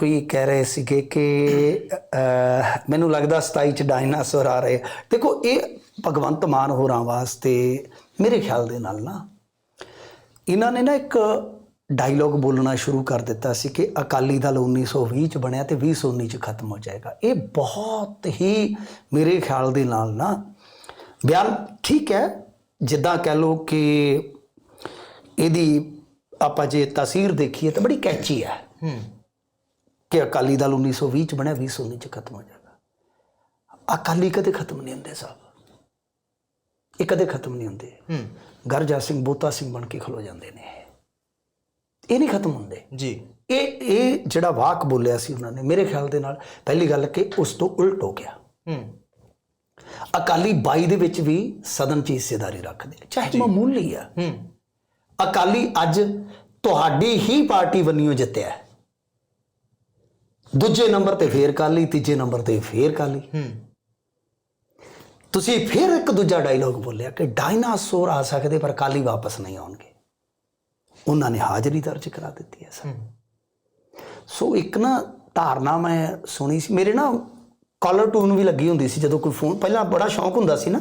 ਕੋਈ ਕਹਿ ਰਹੇ ਸੀਗੇ ਕਿ ਮੈਨੂੰ ਲੱਗਦਾ 27 ਚ ਡਾਇਨਾਸੌਰ ਆ ਰਹੇ ਦੇਖੋ, ਇਹ ਭਗਵੰਤ ਮਾਨ ਹੋਰਾਂ ਵਾਸਤੇ ਮੇਰੇ ਖਿਆਲ ਦੇ ਨਾਲ ਨਾ, ਇਹਨਾਂ ਨੇ ਨਾ ਇੱਕ ਡਾਇਲੌਗ ਬੋਲਣਾ ਸ਼ੁਰੂ ਕਰ ਦਿੱਤਾ ਸੀ ਕਿ ਅਕਾਲੀ ਦਲ 1920 ਚ ਬਣਿਆ ਤੇ 2019 ਚ ਖਤਮ ਹੋ ਜਾਏਗਾ। ਇਹ ਬਹੁਤ ਹੀ ਮੇਰੇ ਖਿਆਲ ਦੇ ਨਾਲ ਨਾ, ਬਿਆਨ ਠੀਕ ਹੈ, ਜਿੱਦਾਂ ਕਹਿ ਲੋ ਕਿ ਇਹਦੀ ਆਪਾਂ ਜੇ ਤਸਵੀਰ ਦੇਖੀਏ ਤਾਂ ਬੜੀ ਕੈਚੀ ਹੈ। ਹੂੰ। ਕਿ ਅਕਾਲੀ ਦਲ 1920 ਚ ਬਣਿਆ 2019 ਚ ਖਤਮ ਹੋ ਜਾਏਗਾ। ਅਕਾਲੀ ਕਦੇ ਖਤਮ ਨਹੀਂ ਹੁੰਦੇ ਸਾਹਿਬ। ਇਹ ਕਦੇ ਖਤਮ ਨਹੀਂ ਹੁੰਦੇ। ਹੂੰ। ਗਰਜਾ ਸਿੰਘ ਬੋਤਾ ਸਿੰਘ ਬਣ ਕੇ ਖਲੋ ਜਾਂਦੇ ਨੇ ਇਹ। ਨਹੀਂ ਖਤਮ ਹੁੰਦੇ। ਜੀ। ਇਹ ਇਹ ਜਿਹੜਾ ਵਾਕ ਬੋਲਿਆ ਸੀ ਉਹਨਾਂ ਨੇ ਮੇਰੇ ਖਿਆਲ ਦੇ ਨਾਲ ਪਹਿਲੀ ਗੱਲ ਕਿ ਉਸ ਤੋਂ ਉਲਟ ਹੋ ਗਿਆ। ਹੂੰ। ਅਕਾਲੀ 22 ਦੇ ਵਿੱਚ ਵੀ ਸਦਨ 'ਚ ਹਿੱਸੇਦਾਰੀ ਰੱਖਦੇ ਚਾਹੇ ਮਾਮੂਲੀ ਆ। ਹੂੰ। ਅਕਾਲੀ ਅੱਜ ਤੁਹਾਡੀ ਹੀ ਪਾਰਟੀ ਵੰਨਿਓ ਜਿੱਤਿਆ। ਹੈ। ਦੂਜੇ ਨੰਬਰ ਤੇ ਫੇਰ ਕਾਲੀ ਤੀਜੇ ਨੰਬਰ ਤੇ ਫੇਰ ਕਾਲੀ ਹੂੰ। ਤੁਸੀਂ ਫਿਰ ਇੱਕ ਦੂਜਾ ਡਾਇਲੋਗ ਬੋਲਿਆ ਕਿ ਡਾਇਨਾਸੌਰ ਆ ਸਕਦੇ ਪਰ ਕਾਲੀ ਵਾਪਸ ਨਹੀਂ ਆਉਣਗੇ। ਉਹਨਾਂ ਨੇ ਹਾਜ਼ਰੀ ਦਰਜ ਕਰਾ ਦਿੱਤੀ ਹੈ ਸਰ। ਸੋ ਇੱਕ ਨਾ ਧਾਰਨਾ ਮੈਂ ਸੁਣੀ ਸੀ। ਮੇਰੇ ਨਾ ਕਾਲਰ ਟੂਨ ਵੀ ਲੱਗੀ ਹੁੰਦੀ ਸੀ ਜਦੋਂ ਕੋਈ ਫੋਨ ਪਹਿਲਾਂ ਬੜਾ ਸ਼ੌਂਕ ਹੁੰਦਾ ਸੀ ਨਾ।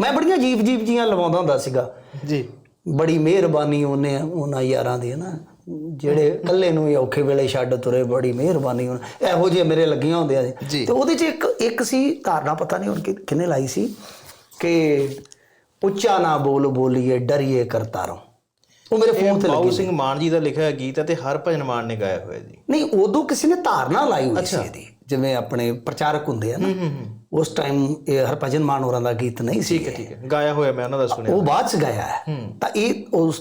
ਮੈਂ ਬੜੀਆਂ ਜੀਵ ਜੀਵ ਜੀਆਂ ਲਵਾਉਂਦਾ ਹੁੰਦਾ ਸੀਗਾ। ਜੀ। ਬੜੀ ਮਿਹਰਬਾਨੀ ਉਹਨੇ ਉਹਨਾਂ ਯਾਰਾਂ ਦੀ ਨਾ। ਜਿਹੜੇ ਇਕੱਲੇ ਨੂੰ ਹੀ ਔਖੇ ਵੇਲੇ ਛੱਡ ਤੁਰੇ ਬੜੀ ਮਿਹਰਬਾਨੀ ਉਹਨਾਂ ਇਹੋ ਜਿਹੇ ਮੇਰੇ ਲੱਗੀਆਂ ਹੁੰਦੀਆਂ ਸੀ ਜੀ। ਤੇ ਉਹਦੇ 'ਚ ਇੱਕ ਇੱਕ ਸੀ ਧਾਰਨਾ ਪਤਾ ਨਹੀਂ ਹੁਣ ਕਿ- ਕਿਹਨੇ ਲਾਈ ਸੀ ਕਿ ਉੱਚਾ ਨਾ ਬੋਲ ਬੋਲੀਏ ਡਰੀਏ ਕਰਤਾਰੋਂ ਉਹ ਮੇਰੇ ਫੋਨ ਤੇ ਲੱਗੀ ਸਿੰਘ ਮਾਨ ਜੀ ਦਾ ਲਿਖਿਆ ਗੀਤ ਹੈ ਤੇ ਹਰਭਜਨ ਮਾਨ ਨੇ ਗਾਇਆ ਹੋਇਆ ਜੀ। ਨਹੀਂ ਉਦੋਂ ਕਿਸੇ ਨੇ ਧਾਰਨਾ ਲਾਈ ਹੋਈ ਸੀ ਇਹਦੀ। ਜਿਵੇਂ ਆਪਣੇ ਪ੍ਰਚਾਰਕ ਹੁੰਦੇ ਆ ਨਾ ਉਸ ਟਾਈਮ ਇਹ ਹਰਭਜਨ ਮਾਨ ਹੋਰਾਂ ਦਾ ਗੀਤ ਨਹੀਂ ਸੀ ਇਹ। ਠੀਕ ਹੈ। ਗਾਇਆ ਹੋਇਆ ਮੈਂ ਉਹਨਾਂ ਦਾ ਸੁਣਿਆ। ਉਹ ਬਾਅਦ ਚ ਗਾਇਆ ਹੈ। ਤਾਂ ਇਹ ਉਸ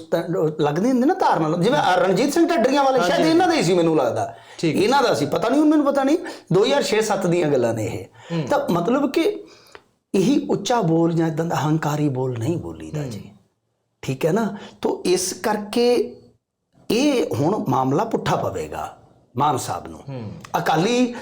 ਲੱਗਦੇ ਹੁੰਦੇ ਨਾ ਧਾਰਨਾ ਜਿਵੇਂ ਰਣਜੀਤ ਸਿੰਘ ਢੱਡਰੀਆਂ ਵਾਲੇ ਸ਼ਾਇਦ ਇਹਨਾਂ ਦਾ ਹੀ ਸੀ ਮੈਨੂੰ ਲੱਗਦਾ। ਇਹਨਾਂ ਦਾ ਸੀ ਪਤਾ ਨਹੀਂ ਮੈਨੂੰ ਪਤਾ ਨਹੀਂ। 2006-7 ਦੀਆਂ ਗੱਲਾਂ ਨੇ ਇਹ। ਤਾਂ ਮਤਲਬ ਕਿ ਇਹੀ ਉੱਚਾ ਬੋਲ ਜਾਂ ਇਦਾਂ ਦਾ ਹੰਕਾਰੀ ਬੋਲ ਨਹੀਂ ਬੋਲੀਦਾ ਜੀ। ਠੀਕ ਹੈ ਨਾ? ਤਾਂ ਇਸ ਕਰਕੇ ਇਹ ਹੁਣ ਮਾਮਲਾ ਪੁੱਠਾ ਪਵੇਗਾ ਮਾਨ ਸਾਹਿਬ ਨੂੰ। ਅਕਾਲੀ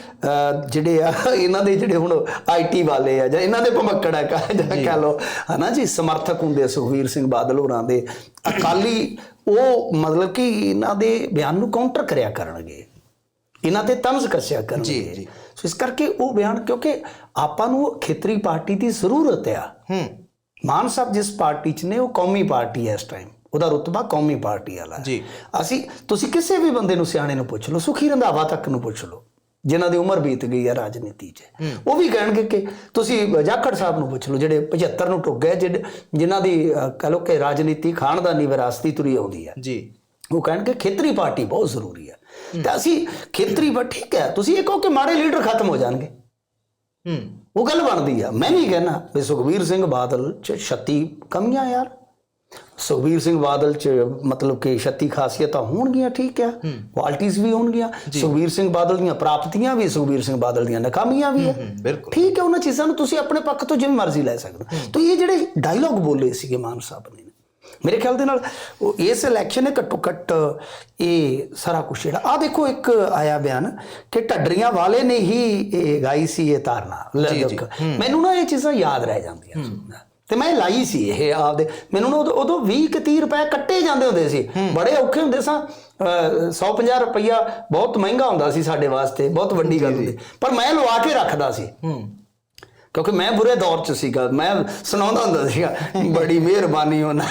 ਜਿਹੜੇ ਆ ਇਹਨਾਂ ਦੇ ਜਿਹੜੇ ਹੁਣ ਆਈਟੀ ਵਾਲੇ ਆ ਜਾਂ ਇਹਨਾਂ ਦੇ ਭਮੱਕੜ ਆ ਕਹ ਜਾਂ ਕਹ ਲੋ ਹਨਾ ਜੀ? ਸਮਰਥਕ ਹੁੰਦੇ ਸੁਖਵੀਰ ਸਿੰਘ ਬਾਦਲ ਹੋਰਾਂ ਦੇ। ਅਕਾਲੀ ਉਹ ਮਤਲਬ ਕਿ ਇਹਨਾਂ ਦੇ ਬਿਆਨ ਨੂੰ ਕਾਊਂਟਰ ਕਰਿਆ ਕਰਨਗੇ। ਇਹਨਾਂ ਤੇ ਤੰਜ਼ ਕੱਸਿਆ ਕਰਨਗੇ। ਜੀ। ਸੋ ਇਸ ਕਰਕੇ ਉਹ ਬਿਆਨ ਕਿਉਂਕਿ ਆਪਾਂ ਨੂੰ ਖੇਤਰੀ ਪਾਰਟੀ ਦੀ ਜ਼ਰੂਰਤ ਆ। ਹੂੰ। ਮਾਨ ਸਾਹਿਬ ਜਿਸ ਪਾਰਟੀ 'ਚ ਨੇ ਉਹ ਕੌਮੀ ਪਾਰਟੀ ਹੈ ਇਸ ਟਾਈਮ ਉਹਦਾ ਰੁਤਬਾ ਕੌਮੀ ਪਾਰਟੀ ਵਾਲਾ ਹੈ। ਜੀ। ਅਸੀਂ ਤੁਸੀਂ ਕਿਸੇ ਵੀ ਬੰਦੇ ਨੂੰ ਸਿਆਣੇ ਨੂੰ ਪੁੱਛ ਲਓ ਸੁਖੀ ਰੰਧਾਵਾ ਤੱਕ ਨੂੰ ਪੁੱਛ ਲਓ ਜਿਨ੍ਹਾਂ ਦੀ ਉਮਰ ਬੀਤ ਗਈ ਹੈ ਰਾਜਨੀਤੀ 'ਚ। ਉਹ ਵੀ ਕਹਿਣਗੇ ਕਿ ਤੁਸੀਂ ਜਾਖੜ ਸਾਹਿਬ ਨੂੰ ਪੁੱਛ ਲਓ ਜਿਹੜੇ 75 ਨੂੰ ਟੁੱਕ ਗਏ ਜਿਹੜੇ ਜਿਨ੍ਹਾਂ ਦੀ ਕਹ ਲਓ ਕਿ ਰਾਜਨੀਤੀ ਖਾਨਦਾਨੀ ਵਿਰਾਸਤੀ ਤੁਰੀ ਆਉਂਦੀ ਹੈ। ਜੀ। ਉਹ ਕਹਿਣਗੇ ਖੇਤਰੀ ਪਾਰਟੀ ਬਹੁਤ ਜ਼ਰੂਰੀ ਹੈ। ਤੇ ਅਸੀਂ ਖੇਤਰੀ ਪਰ ਠੀਕ ਹੈ ਤੁਸੀਂ ਇਹ ਕਹੋ ਕਿ ਮਾੜੇ ਲੀਡਰ ਖਤਮ ਹੋ ਜਾਣਗੇ। ਹੂੰ। ਉਹ ਗੱਲ ਬਣਦੀ ਆ। ਮੈਂ ਵੀ ਕਹਿਣਾ ਵੀ ਸੁਖਬੀਰ ਸਿੰਘ ਬਾਦਲ ਚ 36 ਕਮੀਆਂ ਯਾਰ। ਸੁਖਬੀਰ ਸਿੰਘ ਬਾਦਲ ਚ ਮਤਲਬ ਕਿ 36 ਖਾਸੀਅਤਾਂ ਹੋਣਗੀਆਂ ਠੀਕ ਆ। ਕੁਆਲਿਟੀਆਂ ਵੀ ਹੋਣਗੀਆਂ। ਸੁਖਬੀਰ ਸਿੰਘ ਬਾਦਲ ਦੀਆਂ ਪ੍ਰਾਪਤੀਆਂ ਵੀ ਸੁਖਬੀਰ ਸਿੰਘ ਬਾਦਲ ਦੀਆਂ ਨਾਕਾਮੀਆਂ ਵੀ ਆ। ਹੂੰ ਬਿਲਕੁਲ। ਠੀਕ ਹੈ ਉਹਨਾਂ ਚੀਜ਼ਾਂ ਨੂੰ ਤੁਸੀਂ ਆਪਣੇ ਪੱਖ ਤੋਂ ਜਿਵੇਂ ਮਰਜ਼ੀ ਲੈ ਸਕਦੇ ਹੋ। ਤਾਂ ਇਹ ਜਿਹੜੇ ਡਾਇਲੌਗ ਬੋਲੇ ਸੀਗੇ ਮਾਨ ਸਾਹਿਬ ਨੇ ਮੇਰੇ ਖਿਆਲ ਦੇ ਨਾਲ ਉਹ ਇਸ ਇਲੈਕਸ਼ਨ ਨੇ ਘੱਟੋ ਘੱਟ ਇਹ ਸਾਰਾ ਕੁਝ ਜਿਹੜਾ ਆ ਦੇਖੋ ਇੱਕ ਆਇਆ ਬਿਆਨ ਕਿ ਢੱਡਰੀਆਂ ਵਾਲੇ ਨੇ ਹੀ ਇਹ ਗਾਈ ਸੀ ਇਹ ਤਾਰਨਾ। ਮੈਨੂੰ ਨਾ ਇਹ ਚੀਜ਼ਾਂ ਯਾਦ ਰਹਿ ਜਾਂਦੀਆਂ ਤੇ ਮੈਂ ਲਾਈ ਸੀ ਇਹ ਆਪਦੇ ਮੈਨੂੰ ਨਾ ਉਦੋਂ ਉਦੋਂ 20 ਕਿ 30 ਰੁਪਏ ਕੱਟੇ ਜਾਂਦੇ ਹੁੰਦੇ ਸੀ। ਬੜੇ ਔਖੇ ਹੁੰਦੇ ਸਾਂ। 150 ਰੁਪਈਆ ਬਹੁਤ ਮਹਿੰਗਾ ਹੁੰਦਾ ਸੀ ਸਾਡੇ ਵਾਸਤੇ ਬਹੁਤ ਵੱਡੀ ਗੱਲ ਹੁੰਦੀ। ਪਰ ਮੈਂ ਲਵਾ ਕੇ ਰੱਖਦਾ ਸੀ। ਕਿਉਂਕਿ ਮੈਂ ਬੁਰੇ ਦੌਰ ਚ ਸੀਗਾ ਮੈਂ ਸੁਣਾਉਂਦਾ ਹੁੰਦਾ ਸੀਗਾ ਬੜੀ ਮਿਹਰਬਾਨੀ ਉਹਨਾਂ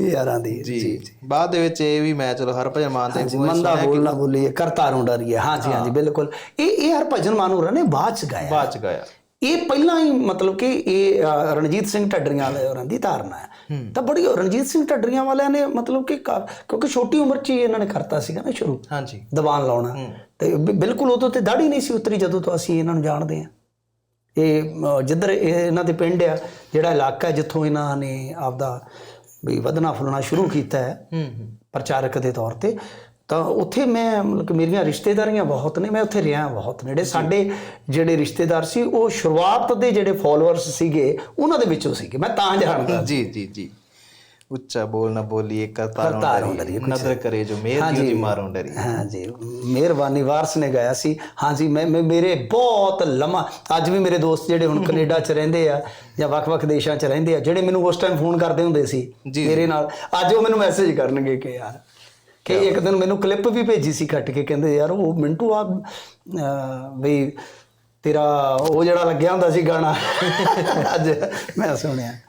ਯਾਰਾਂ ਦੀ ਜੀ ਬਾਅਦ ਦੇ ਵਿੱਚ ਇਹ ਵੀ ਮੈਂ ਚਲੋ ਹਰਭਜਨ ਮਾਨ ਤੇ ਮੰਦਾ ਬੋਲਣਾ ਬੋਲੀਏ ਕਰਤਾਰੋਂ ਡਰੀਏ ਹਾਂਜੀ ਹਾਂਜੀ ਬਿਲਕੁਲ। ਇਹ ਇਹ ਹਰਭਜਨ ਮਾਨ ਹੋਰਾਂ ਨੇ ਬਾਅਦ ਚ ਗਾਇਆ। ਬਾਅਦ ਚ ਗਾਇਆ। ਇਹ ਪਹਿਲਾਂ ਹੀ ਮਤਲਬ ਕਿ ਇਹ ਰਣਜੀਤ ਸਿੰਘ ਢੱਡਰੀਆਂ ਵਾਲੇ ਹੋਰਾਂ ਦੀ ਧਾਰਨਾ ਹੈ। ਤਾਂ ਬੜੀ ਰਣਜੀਤ ਸਿੰਘ ਢੱਡਰੀਆਂ ਵਾਲਿਆਂ ਨੇ ਮਤਲਬ ਕਿ ਕਿਉਂਕਿ ਛੋਟੀ ਉਮਰ 'ਚ ਹੀ ਇਹਨਾਂ ਨੇ ਕਰਤਾ ਸੀਗਾ ਨਾ ਸ਼ੁਰੂ। ਹਾਂਜੀ। ਦੀਵਾਨ ਲਾਉਣਾ। ਤੇ ਬਿਲਕੁਲ ਉਦੋਂ ਤੇ ਦਾੜੀ ਨਹੀਂ ਸੀ ਉਤਰੀ ਜਦੋਂ ਤੋਂ ਅਸੀਂ ਇਹਨਾਂ ਨੂੰ ਜਾਣਦੇ ਆ ਇਹ ਜਿੱਧਰ ਇਹ ਇਹਨਾਂ ਦੇ ਪਿੰਡ ਆ ਜਿਹੜਾ ਇਲਾਕਾ ਜਿੱਥੋਂ ਇਹਨਾਂ ਨੇ ਆਪਦਾ ਵੀ ਵਧਣਾ ਫੁੱਲਣਾ ਸ਼ੁਰੂ ਕੀਤਾ ਹੈ ਪ੍ਰਚਾਰਕ ਦੇ ਤੌਰ ਤੇ ਤਾਂ ਉੱਥੇ ਮੈਂ ਮਤਲਬ ਮੇਰੀਆਂ ਰਿਸ਼ਤੇਦਾਰੀਆਂ ਬਹੁਤ ਨੇ ਮੈਂ ਉੱਥੇ ਰਿਹਾ ਬਹੁਤ ਨੇੜੇ। ਸਾਡੇ ਜਿਹੜੇ ਰਿਸ਼ਤੇਦਾਰ ਸੀ ਉਹ ਸ਼ੁਰੂਆਤ ਦੇ ਜਿਹੜੇ ਫਾਲੋਅਰਸ ਸੀਗੇ ਉਹਨਾਂ ਦੇ ਵਿੱਚੋਂ ਸੀਗੇ। ਮੈਂ ਤਾਂ ਜਾਣਦਾ ਜੀ ਜੀ ਜੀ। ਉੱਚਾ ਬੋਲ ਨਾ ਬੋਲੀਏ ਕਰਤਾਰੋਂ ਕਰਤਾਰੋਂ ਡਰੀਏ, ਡਰੀਏ ਨਜ਼ਰ ਕਰੇ ਜੋ ਮੇਰ ਦੀ ਮਾਰੋਂ ਡਰੀ। ਹਾਂ ਜੀ ਮਿਹਰਬਾਨੀ ਵਾਰਸ ਨੇ ਗਾਇਆ ਸੀ। ਹਾਂ ਜੀ ਮੈਂ ਮੇਰੇ ਬਹੁਤ ਲੰਮਾ ਅੱਜ ਵੀ ਮੇਰੇ ਦੋਸਤ ਜਿਹੜੇ ਹੁਣ ਕੈਨੇਡਾ 'ਚ ਰਹਿੰਦੇ ਆ ਜਾਂ ਵੱਖ-ਵੱਖ ਦੇਸ਼ਾਂ 'ਚ ਰਹਿੰਦੇ ਆ ਜਿਹੜੇ ਮੈਨੂੰ ਉਸ ਟਾਈਮ ਫੋਨ ਕਰਦੇ ਹੁੰਦੇ ਸੀ। ਮੇਰੇ ਨਾਲ ਅੱਜ ਉਹ ਮੈਨੂੰ ਮੈਸੇਜ ਕਰਨਗੇ ਕਿ ਯਾਰ ਕਿ ਇੱਕ ਦਿਨ ਮੈਨੂੰ ਕਲਿੱਪ ਵੀ ਭੇਜੀ ਸੀ ਕੱਟ ਕੇ ਕਹਿੰਦੇ ਯਾਰ ਉਹ ਮਿੰਟੂ ਆ ਬਈ ਤੇਰਾ ਉਹ ਜਿਹੜਾ ਲੱਗਿਆ ਹੁੰਦਾ ਸੀ ਗਾਣਾ ਅੱਜ ਮੈਂ ਸੁਣਿਆ।